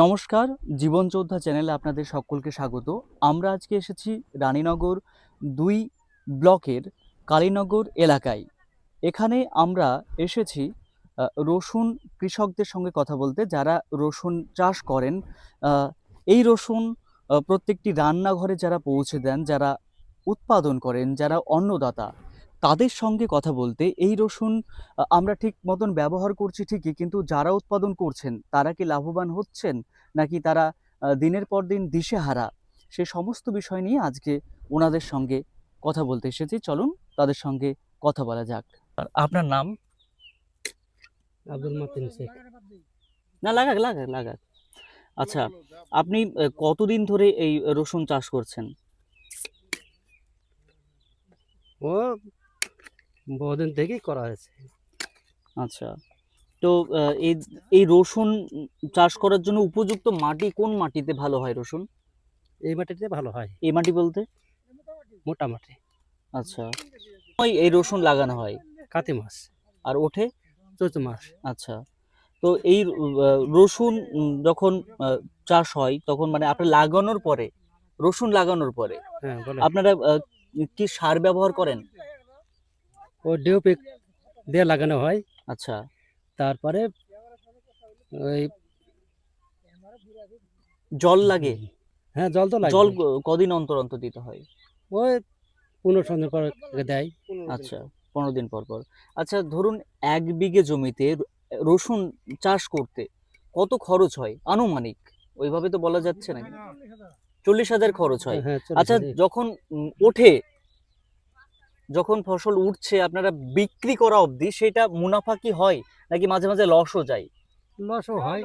নমস্কার, জীবন যোদ্ধা চ্যানেলে আপনাদের সকলকে স্বাগত। আমরা আজকে এসেছি রানীনগর দুই ব্লকের কালীনগর এলাকায়। এখানে আমরা এসেছি রসুন কৃষকদের সঙ্গে কথা বলতে যারা রসুন চাষ করেন। এই রসুন প্রত্যেকটি রান্নাঘরে যারা পৌঁছে দেন, যারা উৎপাদন করেন, যারা অন্নদাতা তাদের সঙ্গে কথা বলতে এই রসুন আমরা ঠিক মতন ব্যবহার করছি ঠিকই কিন্তু যারা উৎপাদন করছেন তারা কি লাভবান হচ্ছেন? নাকি তারা দিনের পর দিন দিশেহারা? সে সমস্ত বিষয় নিয়ে আজকে ওনাদের সঙ্গে কথা বলতে এসেছি। চলুন তাদের সঙ্গে কথা বলা যাক। আপনার নাম? আব্দুল মতিন শেখ। না লাগাক লাগাক লাগাক। আচ্ছা আপনি কতদিন ধরে এই রসুন চাষ করছেন? ও বহুদিন থেকেই করা হয়েছে। আচ্ছা। তো এই এই রসুন চাষ করার জন্য উপযুক্ত মাটি কোন মাটিতে ভালো হয় রসুন? এই মাটিতে ভালো হয়। এই মাটি বলতে? মোটামুটি আচ্ছা। ওই এই রসুন লাগানো হয়? কাতি মাস আর ওঠে? চৈত্র মাস। আচ্ছা। তো এই রসুন যখন চাষ হয় তখন মানে আপনার লাগানোর পরে রসুন লাগানোর পরে হ্যাঁ আপনারা কি সার ব্যবহার করেন? ও ডিওপি দিয়ে লাগানো হয়। আচ্ছা। তারপরে ওই জল লাগে? হ্যাঁ জল তো লাগে। জল কদিন অন্তর অন্তর দিতে হয়? ওই পনেরো সন্ধ্যে পর দেয়। আচ্ছা পনেরো দিন পর পর। আচ্ছা ধরুন এক বিঘে জমিতে রসুন চাষ করতে কত খরচ হয়? আনুমানিক? ওইভাবে তো বলা যাচ্ছে না। চল্লিশ হাজার খরচ হয়। হ্যাঁ আচ্ছা যখন ওঠে যখন ফসল উঠছে আপনারা বিক্রি করা অবধি সেটা মুনাফা কি হয়? নাকি মাঝে মাঝে লসও যায়? লসও হয়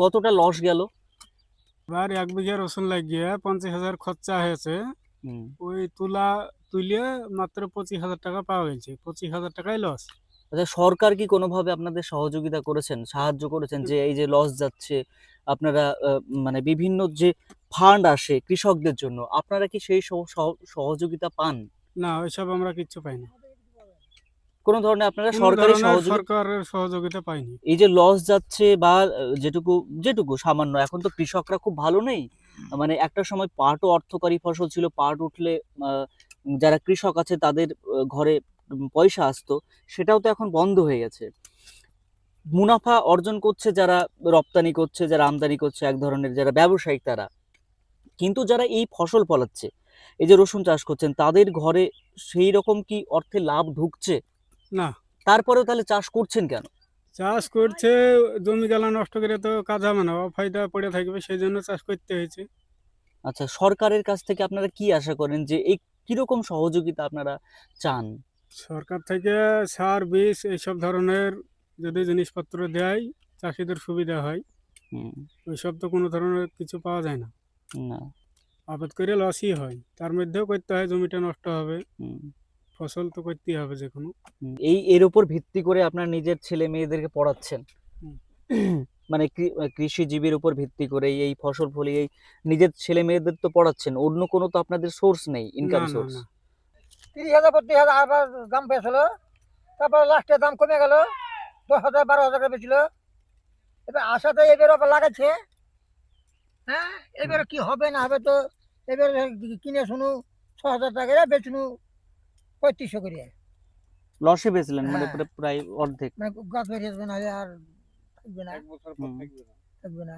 কতটা লস গেল? এবার এক বিঘা রসুন লাগিয়ে পঞ্চাশ হাজার খরচা হয়েছে। ওই তুলা তুলে মাত্র পঁচিশ হাজার টাকা পাওয়া গেছে। পঁচিশ হাজার টাকাই লস আচ্ছা সরকার কি কোনোভাবে আপনাদের সহযোগিতা করেছেন সাহায্য করেছেন যে এই যে লস যাচ্ছে আপনারা মানে বিভিন্ন যে ফান্ড আসে কৃষকদের জন্য আপনারা কি সেই সহ- সহ- সহযোগিতা পান? না ওইসব আমরা কিচ্ছু পাইনি কোনো ধরনের আপনারা সরকারি সরকারের সহযোগিতা পাইনি। এই যে লস যাচ্ছে বা যেটুকু যেটুকু সামান্য এখন তো কৃষকরা খুব ভালো নেই। মানে একটা সময় পাটও অর্থকারী ফসল ছিল পাট উঠলে যারা কৃষক আছে তাদের ঘরে পয়সা আসতো সেটাও তো এখন বন্ধ হয়ে গেছে। মুনাফা অর্জন করছে যারা রপ্তানি করছে যারা আমদানি করছে এক ধরনের যারা ব্যবসায়িক তারা। কিন্তু যারা এই ফসল ফলাচ্ছে এই যে রসুন চাষ করছেন তাদের ঘরে সেই রকম কি অর্থে লাভ ঢুকছে? না। তারপরেও তাহলে চাষ করছেন কেন? চাষ করছে জমি গালা নষ্ট করে তো কাজ হবে না অফায়দা পড়ে থাকবে সেই জন্য চাষ করতে হয়েছে। আচ্ছা সরকারের কাছ থেকে আপনারা কি আশা করেন যে এই কীরকম সহযোগিতা আপনারা চান? সরকার থেকে সার বীজ এইসব ধরনের যদি জিনিসপত্র দেয় চাষিদের সুবিধা হয় ওইসব তো কোনো ধরনের কিছু পাওয়া যায় না। না। আবাদ করে লসই হয়। তার মধ্যেও করতে হয় জমিটা নষ্ট হবে। ফসল তো করতেই হবে যে কোনো এই এর উপর ভিত্তি করে আপনার নিজের ছেলে মেয়েদেরকে পড়াচ্ছেন। মানে কৃষিজীবীর উপর ভিত্তি করে এই ফসল ফলিয়ে এই নিজের ছেলে মেয়েদের তো পড়াচ্ছেন। অন্য কোনো তো আপনাদের সোর্স নেই ইনকাম সোর্স। তিরিশ হাজার প্রতি হাজার আবার দাম পেয়েছিল। তারপর লাস্টে দাম কমে গেল। দশ হাজার বারো হাজার টাকা বেছিল এবার আশাতে এবার আবার লাগাচ্ছে। হ্যাঁ? এবারে কি হবে না হবে তো? এবার কিনে শুনু ছ হাজার টাকা বেচনু পঁয়ত্রিশশো করে। লসে বেচলেন মানে হ্যাঁ। প্রায় অর্ধেক। মানে গাছ বেরিয়ে আসবে না আর থাকবে না। থাকবে না।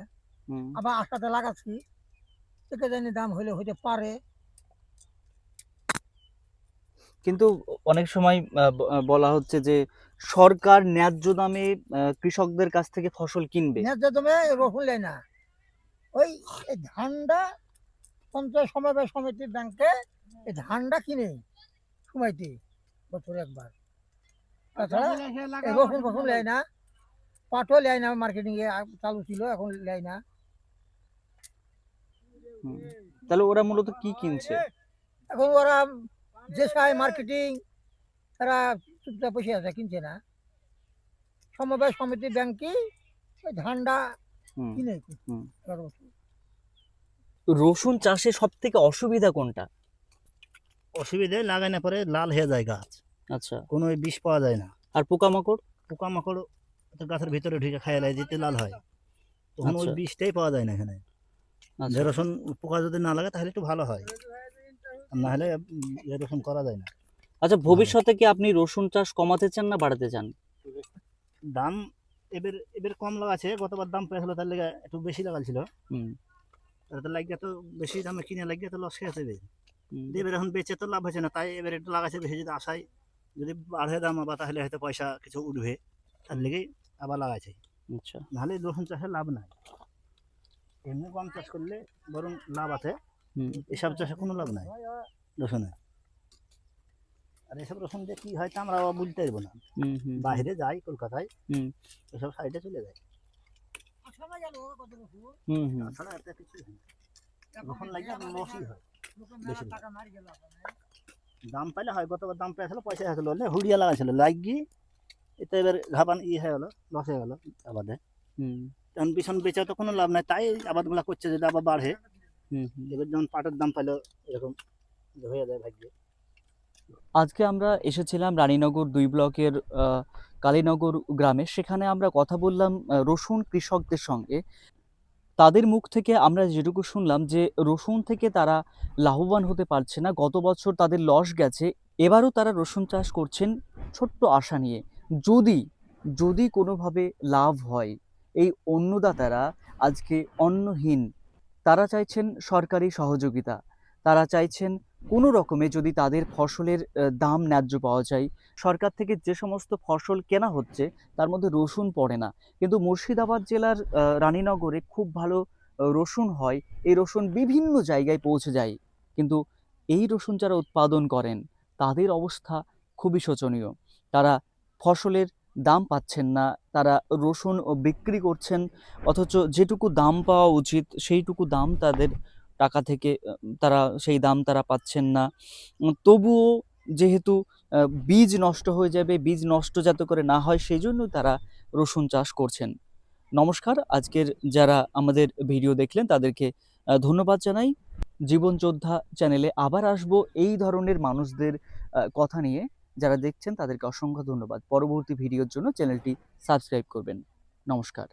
আবার আশাতে লাগাচ্ছি থেকে জানি দাম হলে হইতে পারে। কিন্তু অনেক সময় বলা হচ্ছে যে সরকার ন্যায্য দামে কৃষকদের কাছ থেকে ফসল কিনবে। ন্যায্য দামে রসুন নেয় না। ওই ধানটা পঞ্চায়েত সমবায় সমিতির ব্যাংকে এই ধানটা কিনে সময়তে বছরে একবার। তাছাড়া ফসুন নেয় না পাটও নেয় না মার্কেটিং এ আ- চালু ছিল এখন নেয় না। তাহলে ওরা মূলত কি কিনছে? এখন ওরা যে সায় মার্কেটিং তারা চুপচাপ বসে আছে কিনছে না। সমবায় সমিতি ব্যাংকে ওই ধানটা। কিনে হুম। রসুন রসুন চাষে সব থেকে অসুবিধা কোনটা? অসুবিধে লাগাই না পরে লাল হয়ে যায় গাছ। আচ্ছা। কোনো বিষ পাওয়া যায় না। আর পোকামাকড়? পোকামাকড় তো গাছের ভিতরে ঢুকে খাইয়ে লাগে যেতে লাল হয়। তখন ওই আচ্ছা। বিষটাই পাওয়া যায় না এখানে। যে আচ্ছা রসুন পোকা যদি না লাগে তাহলে একটু ভালো হয়। আর না হলে এ রসুন করা যায় না। আচ্ছা ভবিষ্যতে কি আপনি রসুন চাষ কমাতে চান না বাড়াতে চান? দাম এবার এবার কম লাগাছে গতবার দাম পেয়েছিল তার লেগে একটু বেশি লাগাছিল তাতে লাগিয়ে তো বেশি দামে কিনে লাগিয়ে তো লস খেয়েছে বেশ। এবার এখন বেচে তো লাভ হয়েছে না তাই এবার একটু লাগাচ্ছে বেশি যদি আশায় যদি বাড়ে দাম আবার তাহলে হয়তো পয়সা কিছু উঠবে তার লেগেই আবার লাগাইছে আচ্ছা। নাহলে রসুন চাষে লাভ নাই। এমনি গম চাষ করলে বরং লাভ আছে এসব চাষে কোনো লাভ নাই রসুনে আর এসব রসুন যে কি হয় তা আমরা আবার বলতে পারব না। হুম হুম বাইরে যাই কলকাতায় হুম। এসব সাইডে চলে যায়। তাছাড়া এত হয় লসই হয় বেশি দাম পাইলে হয় গতবার দাম পেয়েছিল পয়সা হয়েছিল বলে হুড়িয়া লাগাইছিল লাগি এতে এবার ঘাপান ই হয়ে গেলো লস হয়ে গেলো আবাদে। তখন পিছন বেচা তো কোনো লাভ নাই তাই আবাদগুলা করছে যদি আবার বাড়ে। হুম হুম। এবার যখন পাটের দাম পাইলো এরকম হয়ে যায় ভাগ্যে। আজকে আমরা এসেছিলাম রানীনগর দুই ব্লকের কালীনগর গ্রামে। সেখানে আমরা কথা বললাম রসুন কৃষকদের সঙ্গে। তাদের মুখ থেকে আমরা যেটুকু শুনলাম যে, রসুন থেকে তারা লাভবান হতে পারছে না। গত বছর তাদের লস গেছে। এবারও তারা রসুন চাষ করছেন ছোট্ট আশা নিয়ে। যদি যদি কোনোভাবে লাভ হয়, এই অন্নদাতারা আজকে অন্নহীন, তারা চাইছেন সরকারি সহযোগিতা। তারা চাইছেন কোনো রকমে যদি তাদের ফসলের দাম ন্যায্য পাওয়া যায়। সরকার থেকে যে সমস্ত ফসল কেনা হচ্ছে, তার মধ্যে রসুন পড়ে না। কিন্তু মুর্শিদাবাদ জেলার রানীনগরে খুব ভালো রসুন হয়। এই রসুন বিভিন্ন জায়গায় পৌঁছে যায়। কিন্তু এই রসুন যারা উৎপাদন করেন, তাদের অবস্থা খুবই শোচনীয়। তারা ফসলের দাম পাচ্ছেন না, তারা রসুন বিক্রি করছেন, অথচ যেটুকু দাম পাওয়া উচিত, সেইটুকু দাম তাদের টাকা থেকে তারা সেই দাম তারা পাচ্ছেন না। তবুও যেহেতু বীজ নষ্ট হয়ে যাবে, বীজ নষ্ট যাতে করে না হয় সেই জন্য তারা রসুন চাষ করছেন। নমস্কার, আজকের যারা আমাদের ভিডিও দেখলেন, তাদেরকে ধন্যবাদ জানাই। জীবন যোদ্ধা চ্যানেলে আবার আসব এই ধরনের মানুষদের কথা নিয়ে। যারা দেখছেন, তাদেরকে অসংখ্য ধন্যবাদ। পরবর্তী ভিডিওর জন্য চ্যানেলটি সাবস্ক্রাইব করবেন। নমস্কার।